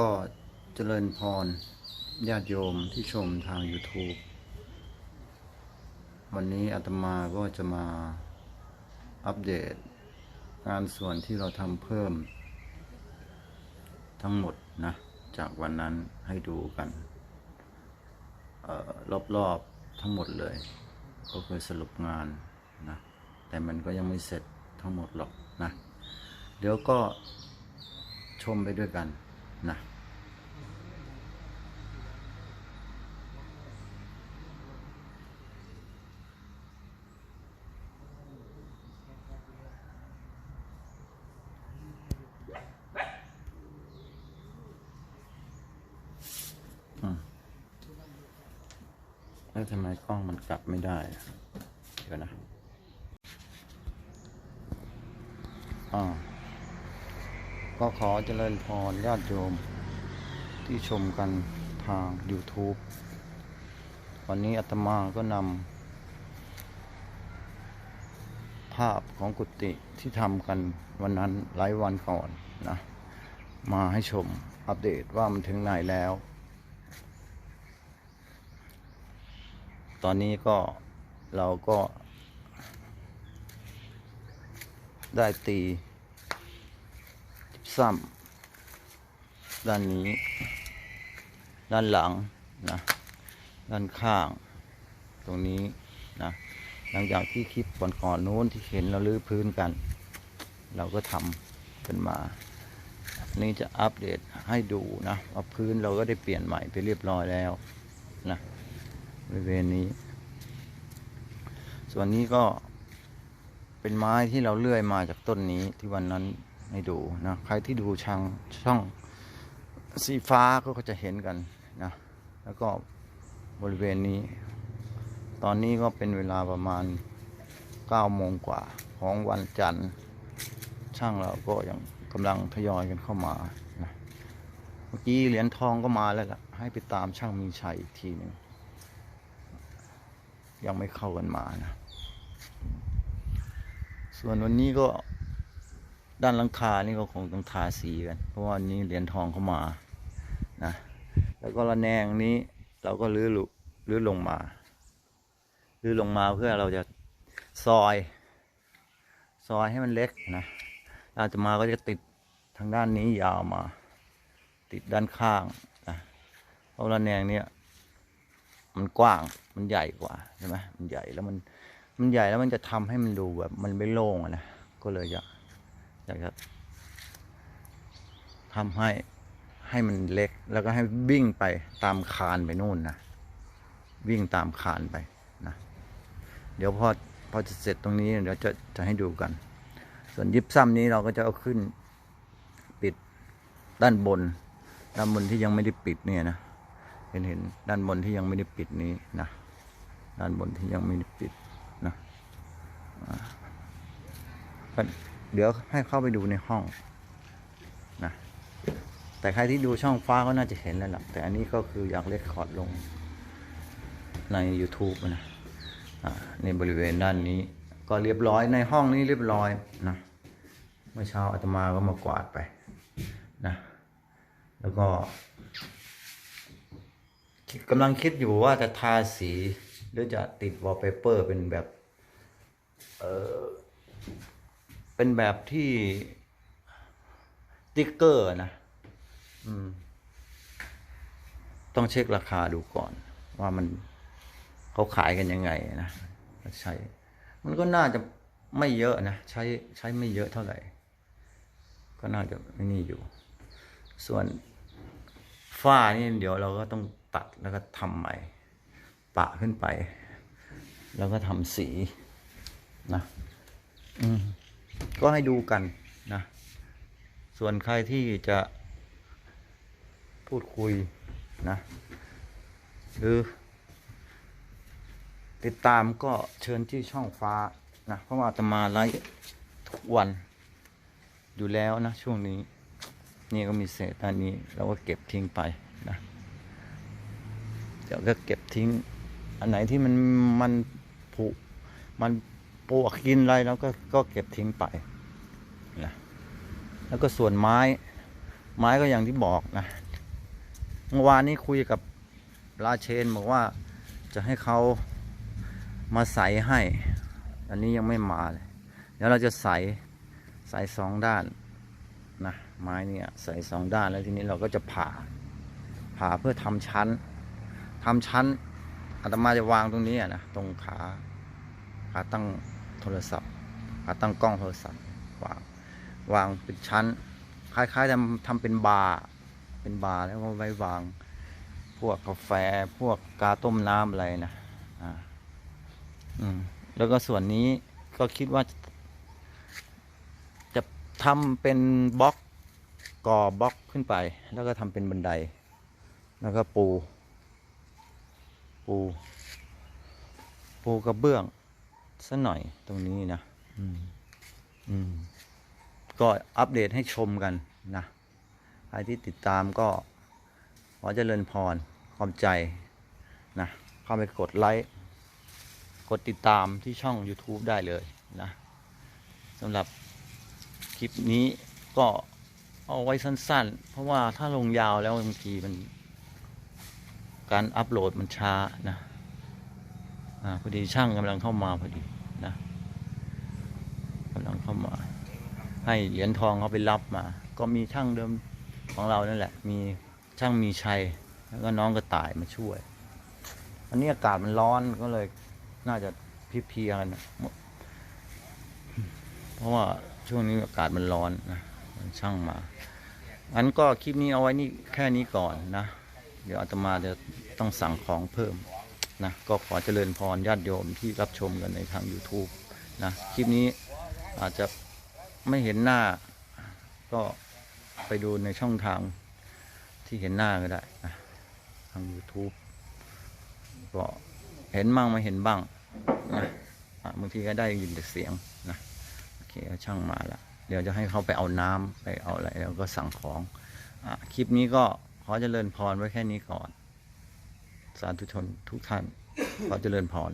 ก็เจริญพรญาติโยมที่ชมทาง YouTube วันนี้อาตมาก็จะมาอัปเดต งานส่วนที่เราทำเพิ่ม ทั้งหมดนะ จากวันนั้นให้ดูกันออรอบๆทั้งหมดเลย ก็คือสรุปงานนะ แต่มันก็ยังไม่เสร็จทั้งหมดหรอกนะ เดี๋ยวก็ชมไปด้วยกัน นะแล้วทำไมกล้องมันกลับไม่ได้ เดี๋ยวนะอ่า ก็ขอเจริญพรญาติโยม ที่ชมกันทาง YouTube วันนี้อาตมาก็นำภาพของกุฏิที่ทำกันวันนั้นหลายวันก่อนนะ มาให้ชมอัปเดตว่ามันถึงไหนแล้ว ตอนนี้ก็เราก็ได้ตี ซ้ำด้านนี้ ด้านหลังนะด้านข้าง ตรงนี้นะหลังจากที่คลิปก่อนๆนู้นที่เห็นเราลื้อพื้นกัน เราก็ทำกันมานนี้จะอัปเดตให้ดูนะว่าพื้นเราก็ได้เปลี่ยนใหม่ไปเรียบร้อยแล้วนะบริเวณนี้ ส่วนนี้ก็เป็นไม้ที่เราเลื่อยมาจากต้นนี้ที่วันนั้น ให้ดูนะใครที่ดูช่างช่องสีฟ้าก็จะเห็นกันนะแล้วก็บริเวณนี้ ตอนนี้ก็เป็นเวลาประมาณ9โมงกว่าของวันจันทร์ ช่างเราก็ยังกำลังทยอยกันเข้ามานะเมื่อกี้เหรียญทองก็มาแล้วล่ะ ให้ไปตามช่างมีชัยอีกทีหนึ่งยังไม่เข้ากันมานะ ส่วนวันนี้ก็ ด้านหลังคานี่ก็คงต้องทาสีกัน เพราะว่าวันนี้เหรียญทองเข้ามานะแล้วก็ระแนงนี้เราก็ลื้อลลื้อลงมาลื้อลงมาเพื่อเราจะซอย ซอยให้มันเล็กนะอาตมาก็จะติดทางด้านนี้ยาวมา ติดด้านข้างนะเพราะระแนงเนี้ยมันกว้างมันใหญ่กว่าใช่ไหมมันใหญ่แล้วมันมันใหญ่แล้วมันจะทำให้มันดูแบบมันไม่โล่งนะก็เลยอยาก อยากจะทำให้ให้มันเล็กแล้วก็ให้วิ่งไปตามคานไปนู่นนะวิ่งตามคานไปนะเดี๋ยวพอพอจะเสร็จตรงนี้เดี๋ยวจะจะให้ดูกัน ส่วนยิบซ้ำนี้เราก็จะเอาขึ้นปิดด้านบน ด้านบนที่ยังไม่ได้ปิดเนี่ยนะเห็นเห็นด้านบนที่ยังไม่ได้ปิดนี้นะด้านบนที่ยังไม่ได้ปิดนะก็ เดี๋ยวให้เข้าไปดูในห้องนะแต่ใครที่ดูช่องฟ้าก็น่าจะเห็นแล้วล่ะแต่อันนี้ก็คืออยากเลคคอร์ดลงใน YouTube นะในบริเวณด้านนี้ก็เรียบร้อยในห้องนี้เรียบร้อยนะเมื่อเช้าอาตมาก็มากวาดไปนะแล้วก็กำลังคิดอยู่ว่าจะทาสี หรือจะติดวอลเปเปอร์เป็นแบบ เออ เป็นแบบที่ติ๊กเกอร์นะต้องเช็คราคาดูก่อน ว่ามันเขาขายกันยังไงนะใช้ มันก็น่าจะไม่เยอะนะ ใช้ใช้ไม่เยอะเท่าไหร่ ก็น่าจะไม่นี่อยู่ ส่วนฝ้านี่เดี๋ยวเราก็ต้องตัดแล้วก็ทำใหม่ ปะขึ้นไป แล้วก็ทำสีนะ อืม ก็ให้ดูกันนะ ส่วนใครที่จะพูดคุยนะหรือติดตามก็เชิญที่ช่องฟ้านะเพราะว่าอาตมาไลฟ์ทุกวันอยู่แล้วนะ ช่วงนี้ นี่ก็มีเศษอันนี้เราก็เก็บทิ้งไปนะเดี๋ยวก็เก็บทิ้ง อันไหนที่มันมันผุมัน ปวกกินอะไรเราก็ก็เก็บทิ้งไปนะแล้วก็ส่วนไม้ ไม้ก็อย่างที่บอกนะเมื่อวานนี้คุยกับราเชนบอกว่าจะให้เขามาใส่ให้ อันนี้ยังไม่มาเลยเดี๋ยวเราจะใส่ใส่สองด้านนะไม้เนี่ยใส่สองด้านแล้วทีนี้เราก็จะผ่าผ่าเพื่อทำชั้นทำชั้นอาตมาจะวางตรงนี้นะตรงขาขาตั้ง โทรศัพท์ขาตั้งกล้องโทรศัพท์วางวางเป็นชั้น คล้ายๆทำทำเป็นบาร์เป็นบาร์แล้วก็ไว้วาง พวกกาแฟพวกกาต้มน้ำอะไรนะอ่าอืมแล้วก็ส่วนนี้ก็คิดว่า จะทำเป็นบล็อกก่อบล็อกขึ้นไป แล้วก็ทำเป็นบันได แล้วก็ปู ปู ปูกระเบื้อง สักหน่อยตรงนี้นะอืมอืมก็อัปเดตให้ชมกันนะใครที่ติดตามก็ขอเจริญพรความใจนะเข้าไปกดไลค์กดติดตามที่ช่อง YouTube ได้เลยนะสำหรับคลิปนี้ก็เอาไว้สั้นๆ เพราะว่าถ้าลงยาวแล้วบางทีมัน การอัปโหลดมันช้านะอ่าพอดีช่างกำลังเข้ามาพอดีนะ กำลังเข้ามา ให้เหรียญทองเขาไปรับมา ก็มีช่างเดิมของเรานั่นแหละ มีช่างมีชัย แล้วก็น้องกระต่ายมาช่วย อันนี้อากาศมันร้อนก็เลยน่าจะพิเพียกันนะเพราะว่าช่วงนี้อากาศมันร้อนนะมันช่างมางั้นก็คลิปนี้เอาไว้นี่แค่นี้ก่อนนะ เดี๋ยวอาตมาจะต้องสั่งของเพิ่มนะ ก็ขอเจริญพรญาติโยมที่รับชมกันในทาง YouTube นะ คลิปนี้ อาจจะไม่เห็นหน้า ก็ไปดูในช่องทางที่เห็นหน้าก็ได้นะทาง YouTube ก็เห็นบ้างไม่เห็นบ้างนะบางทีก็ได้ยินแต่เสียงนะโอเคก็ช่างมาละเดี๋ยวจะให้เขาไปเอาน้ำไปเอาอะไรแล้วก็สั่งของอคลิปนี้ก็ขอเจริญพรไว้แค่นี้ก่อน สาธุชนทุกท่านขอเจริญพร